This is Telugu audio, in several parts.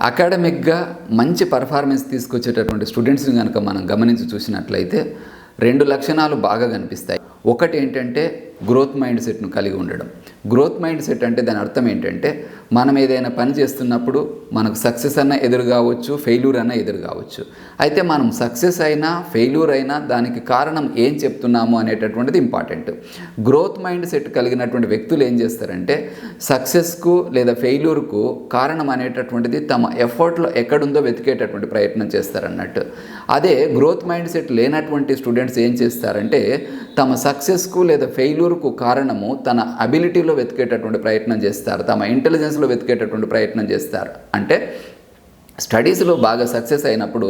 అకాడమిక్గా మంచి పర్ఫార్మెన్స్ తీసుకొచ్చేటటువంటి స్టూడెంట్స్ని కనుక మనం గమనించి చూసినట్లయితే రెండు లక్షణాలు బాగా కనిపిస్తాయి. ఒకటి ఏంటంటే గ్రోత్ మైండ్ సెట్ను కలిగి ఉండడం. గ్రోత్ మైండ్ సెట్ అంటే దాని అర్థం ఏంటంటే మనం ఏదైనా పని చేస్తున్నప్పుడు మనకు సక్సెస్ అన్న ఎదురు కావచ్చు ఫెయిల్యూర్ అన్న ఎదురు కావచ్చు. అయితే మనం సక్సెస్ అయినా ఫెయిల్యూర్ అయినా దానికి కారణం ఏం చెప్తున్నాము అనేటటువంటిది ఇంపార్టెంట్ గ్రోత్ మైండ్ సెట్ కలిగినటువంటి వ్యక్తులు ఏం చేస్తారంటే సక్సెస్కు లేదా ఫెయిల్యూర్కు కారణం అనేటటువంటిది తమ ఎఫర్ట్లో ఎక్కడుందో వెతికేటటువంటి ప్రయత్నం చేస్తారన్నట్టు. అదే గ్రోత్ మైండ్ సెట్ లేనటువంటి స్టూడెంట్స్ ఏం చేస్తారంటే తమ సక్సెస్కు లేదా ఫెయిల్యూర్కు కారణము తన అబిలిటీలో వెతికేటటువంటి ప్రయత్నం చేస్తారు తమ ఇంటెలిజెన్స్లో వెతికేటటువంటి ప్రయత్నం చేస్తారు. అంటే స్టడీస్లో బాగా సక్సెస్ అయినప్పుడు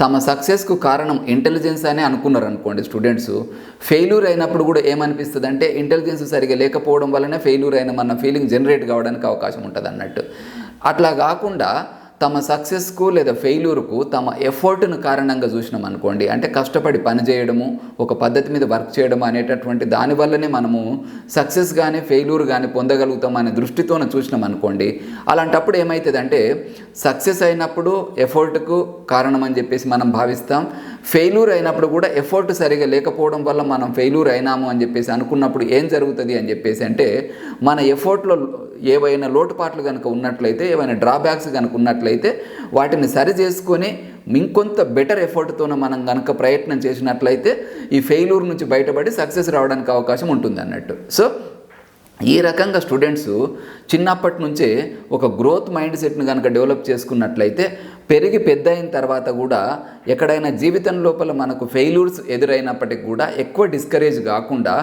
తమ సక్సెస్కు కారణం ఇంటెలిజెన్స్ అనే అనుకున్నారు అనుకోండి స్టూడెంట్స్. ఫెయిల్యూర్ అయినప్పుడు కూడా ఏమనిపిస్తుంది అంటే ఇంటెలిజెన్స్ సరిగా లేకపోవడం వల్లనే ఫెయిల్యూర్ అయిన ఫీలింగ్ జనరేట్ కావడానికి అవకాశం ఉంటుంది అన్నట్టు అట్లా కాకుండా తమ సక్సెస్కు లేదా ఫెయిల్యూర్కు తమ ఎఫర్ట్ను కారణంగా చూసినాం అనుకోండి అంటే కష్టపడి పని చేయడము ఒక పద్ధతి మీద వర్క్ చేయడం అనేటటువంటి దానివల్లనే మనము సక్సెస్ కానీ ఫెయిల్యూర్ కానీ పొందగలుగుతాం అనే దృష్టితోనే చూసినాం అనుకోండి. అలాంటప్పుడు ఏమవుతుందంటే సక్సెస్ అయినప్పుడు ఎఫర్ట్కు కారణం అని చెప్పేసి మనం భావిస్తాం. ఫెయిల్యూర్ అయినప్పుడు కూడా ఎఫర్ట్ సరిగా లేకపోవడం వల్ల మనం ఫెయిల్యూర్ అయినాము అని చెప్పేసి అనుకున్నప్పుడు ఏం జరుగుతుంది అని చెప్పేసి అంటే మన ఎఫర్ట్లో ఏవైనా లోటుపాట్లు కనుక ఉన్నట్లయితే ఏవైనా డ్రాబ్యాక్స్ కనుక ఉన్నట్లయితే వాటిని సరి చేసుకొని ఇంకొంత బెటర్ ఎఫర్ట్తో మనం కనుక ప్రయత్నం చేసినట్లయితే ఈ ఫెయిల్యూర్ నుంచి బయటపడి సక్సెస్ రావడానికి అవకాశం ఉంటుంది అన్నట్టు సో ఈ రకంగా స్టూడెంట్స్ చిన్నప్పటి నుంచే ఒక గ్రోత్ మైండ్ సెట్ని కనుక డెవలప్ చేసుకున్నట్లయితే పెరిగి పెద్ద అయిన తర్వాత కూడా ఎక్కడైనా జీవితం లోపల మనకు ఫెయిల్యూర్స్ ఎదురైనప్పటికి కూడా ఎక్కువ డిస్కరేజ్ కాకుండా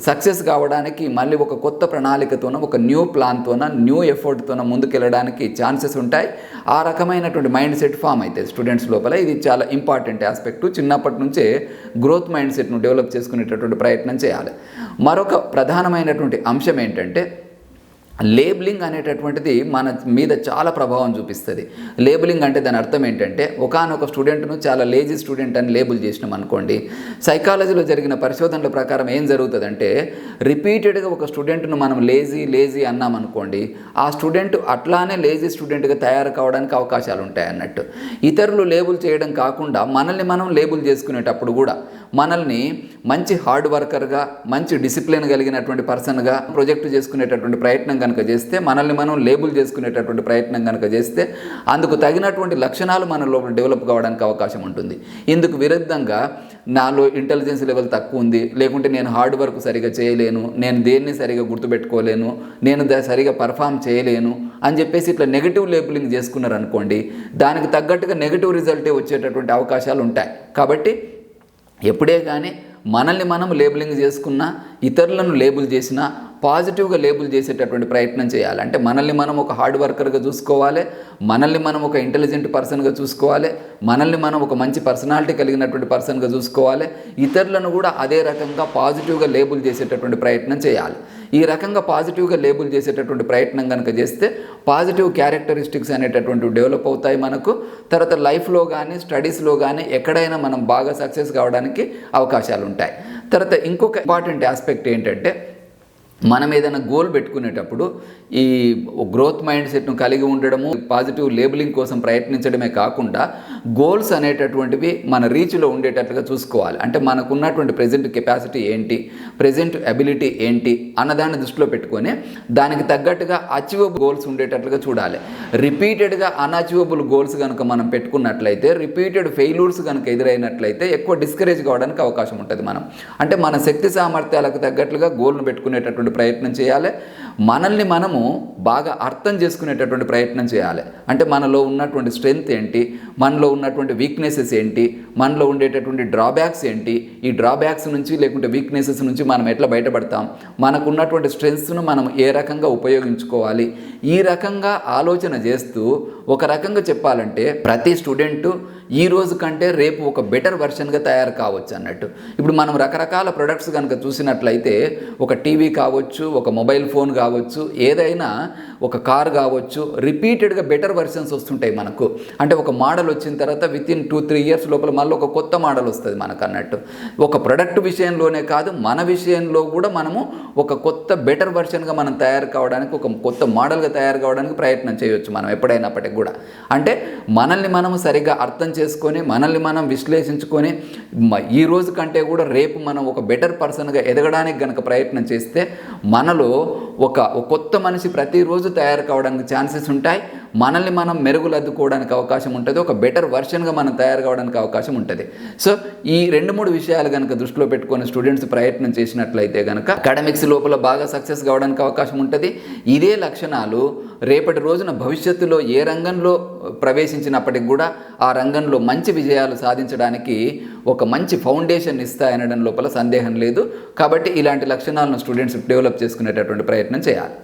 సక్సెస్ కావడానికి మళ్ళీ ఒక కొత్త ప్రణాళికతోన ఒక న్యూ ప్లాన్తోన న్యూ ఎఫర్ట్తోన ముందుకెళ్ళడానికి ఛాన్సెస్ ఉంటాయి. ఆ రకమైనటువంటి మైండ్ సెట్ ఫామ్ అవుతుంది స్టూడెంట్స్ లోపల. ఇది చాలా ఇంపార్టెంట్ ఆస్పెక్ట్. చిన్నప్పటి నుంచే గ్రోత్ మైండ్ సెట్ను డెవలప్ చేసుకునేటటువంటి ప్రయత్నం చేయాలి. మరొక ప్రధానమైనటువంటి అంశం ఏంటంటే లేబులింగ్ అనేటటువంటిది మన మీద చాలా ప్రభావం చూపిస్తుంది. లేబులింగ్ అంటే దాని అర్థం ఏంటంటే ఒకనొక స్టూడెంట్ను చాలా లేజీ స్టూడెంట్ అని లేబుల్ చేసినాం అనుకోండి సైకాలజీలో జరిగిన పరిశోధనల ప్రకారం ఏం జరుగుతుందంటే రిపీటెడ్గా ఒక స్టూడెంట్ను మనం లేజీ లేజీ అన్నాం అనుకోండి ఆ స్టూడెంట్ అట్లానే లేజీ స్టూడెంట్గా తయారు కావడానికి అవకాశాలు ఉంటాయి అన్నట్టు ఇతరులు లేబుల్ చేయడం కాకుండా మనల్ని మనం లేబుల్ చేసుకునేటప్పుడు కూడా మనల్ని మంచి హార్డ్ వర్కర్గా మంచి డిసిప్లిన్ కలిగినటువంటి పర్సన్గా ప్రొజెక్ట్ చేసుకునేటటువంటి ప్రయత్నం కనుక చేస్తే మనల్ని మనం లేబుల్ చేసుకునేటటువంటి ప్రయత్నం కనుక చేస్తే అందుకు తగినటువంటి లక్షణాలు మన లోపల డెవలప్ కావడానికి అవకాశం ఉంటుంది. ఇందుకు విరుద్ధంగా నాలో ఇంటెలిజెన్స్ లెవెల్ తక్కువ ఉంది. లేకుంటే నేను హార్డ్ వర్క్ సరిగా చేయలేను. నేను దేన్ని సరిగా గుర్తుపెట్టుకోలేను. నేను సరిగా పర్ఫామ్ చేయలేను అని చెప్పేసి ఇట్లా నెగిటివ్ లేబులింగ్ చేసుకున్నారు అనుకోండి దానికి తగ్గట్టుగా నెగిటివ్ రిజల్టే వచ్చేటటువంటి అవకాశాలు ఉంటాయి. కాబట్టి ఎప్పుడే కానీ మనల్ని మనం లేబులింగ్ చేసుకున్నా ఇతరులను లేబుల్ చేసినా పాజిటివ్గా లేబుల్ చేసేటటువంటి ప్రయత్నం చేయాలి. అంటే మనల్ని మనం ఒక హార్డ్ వర్కర్గా చూసుకోవాలి మనల్ని మనం ఒక ఇంటెలిజెంట్ పర్సన్గా చూసుకోవాలి మనల్ని మనం ఒక మంచి పర్సనాలిటీ కలిగినటువంటి పర్సన్గా చూసుకోవాలి. ఇతరులను కూడా అదే రకంగా పాజిటివ్గా లేబుల్ చేసేటటువంటి ప్రయత్నం చేయాలి. ఈ రకంగా పాజిటివ్గా లేబుల్ చేసేటటువంటి ప్రయత్నం కనుక చేస్తే పాజిటివ్ క్యారెక్టరిస్టిక్స్ అనేటటువంటి డెవలప్ అవుతాయి మనకు. తర్వాత లైఫ్లో కానీ స్టడీస్లో కానీ ఎక్కడైనా మనం బాగా సక్సెస్ కావడానికి అవకాశాలు ఉంటాయి తర్వాత ఇంకొక ఇంపార్టెంట్ ఆస్పెక్ట్ ఏంటంటే మనం ఏదైనా గోల్ పెట్టుకునేటప్పుడు ఈ గ్రోత్ మైండ్ సెట్ను కలిగి ఉండడము పాజిటివ్ లేబులింగ్ కోసం ప్రయత్నించడమే కాకుండా గోల్స్ అనేటటువంటివి మన రీచ్లో ఉండేటట్లుగా చూసుకోవాలి. అంటే మనకున్నటువంటి ప్రజెంట్ కెపాసిటీ ఏంటి ప్రజెంట్ అబిలిటీ ఏంటి అన్నదాన్ని దృష్టిలో పెట్టుకొని దానికి తగ్గట్టుగా అచీవబుల్ గోల్స్ ఉండేటట్లుగా చూడాలి. రిపీటెడ్గా అన్అచీవబుల్ గోల్స్ కనుక మనం పెట్టుకున్నట్లయితే రిపీటెడ్ ఫెయిల్యూర్స్ కనుక ఎదురైనట్లయితే ఎక్కువ డిస్కరేజ్ కావడానికి అవకాశం ఉంటుంది మనం. అంటే మన శక్తి సామర్థ్యాలకు తగ్గట్లుగా గోల్ను పెట్టుకునేటటువంటి ప్రయత్నం చేయాలి. మనల్ని మనము బాగా అర్థం చేసుకునేటటువంటి ప్రయత్నం చేయాలి. అంటే మనలో ఉన్నటువంటి స్ట్రెంగ్త్ ఏంటి? మనలో ఉన్నటువంటి వీక్నెసెస్ ఏంటి? మనలో ఉండేటటువంటి డ్రాబ్యాక్స్ ఏంటి? ఈ డ్రాబ్యాక్స్ నుంచి లేకుంటే వీక్నెసెస్ నుంచి మనం ఎట్లా బయటపడతాం? మనకు ఉన్నటువంటి స్ట్రెంగ్స్ను మనం ఏ రకంగా ఉపయోగించుకోవాలి? ఈ రకంగా ఆలోచన చేస్తూ ఒక రకంగా చెప్పాలంటే ప్రతి స్టూడెంటు ఈ రోజు కంటే రేపు ఒక బెటర్ వెర్షన్గా తయారు కావచ్చు అన్నట్టు. ఇప్పుడు మనం రకరకాల ప్రొడక్ట్స్ కనుక చూసినట్లయితే ఒక టీవీ కావచ్చు ఒక మొబైల్ ఫోన్ కావచ్చు ఏదైనా ఒక కార్ కావచ్చు రిపీటెడ్గా బెటర్ వెర్షన్స్ వస్తుంటాయి మనకు. అంటే ఒక మోడల్ వచ్చిన తర్వాత within two three years లోపల మళ్ళీ ఒక కొత్త మోడల్ వస్తుంది మనకు అన్నట్టు. ఒక ప్రొడక్ట్ విషయంలోనే కాదు మన విషయంలో కూడా మనము ఒక కొత్త బెటర్ వెర్షన్గా మనం తయారు కావడానికి ఒక కొత్త మోడల్గా తయారు కావడానికి ప్రయత్నం చేయొచ్చు మనం ఎప్పుడైనప్పటికి కూడా. అంటే మనల్ని మనం సరిగ్గా అర్థం చేసుకొని మనల్ని మనం విశ్లేషించుకొని ఈ రోజు కంటే కూడా రేపు మనం ఒక బెటర్ పర్సన్గా ఎదగడానికి గనక ప్రయత్నం చేస్తే మనలో ఒక కొత్త మనిషి ప్రతిరోజు తయారు కావడానికి ఛాన్సెస్ ఉంటాయి. మనల్ని మనం మెరుగులద్దుకోవడానికి అవకాశం ఉంటుంది ఒక బెటర్ వర్షన్గా మనం తయారు కావడానికి అవకాశం ఉంటుంది. సో ఈ రెండు మూడు విషయాలు కనుక దృష్టిలో పెట్టుకొని స్టూడెంట్స్ ప్రయత్నం చేసినట్లయితే కనుక అకాడమిక్స్ లోపల బాగా సక్సెస్ కావడానికి అవకాశం ఉంటుంది. ఇదే లక్షణాలు రేపటి రోజున భవిష్యత్తులో ఏ రంగంలో ప్రవేశించినప్పటికి కూడా ఆ రంగంలో మంచి విజయాలు సాధించడానికి ఒక మంచి ఫౌండేషన్ ఇస్తాయనడం లోపల సందేహం లేదు. కాబట్టి ఇలాంటి లక్షణాలను స్టూడెంట్స్ డెవలప్ చేసుకునేటటువంటి ప్రయత్నం చేయాలి.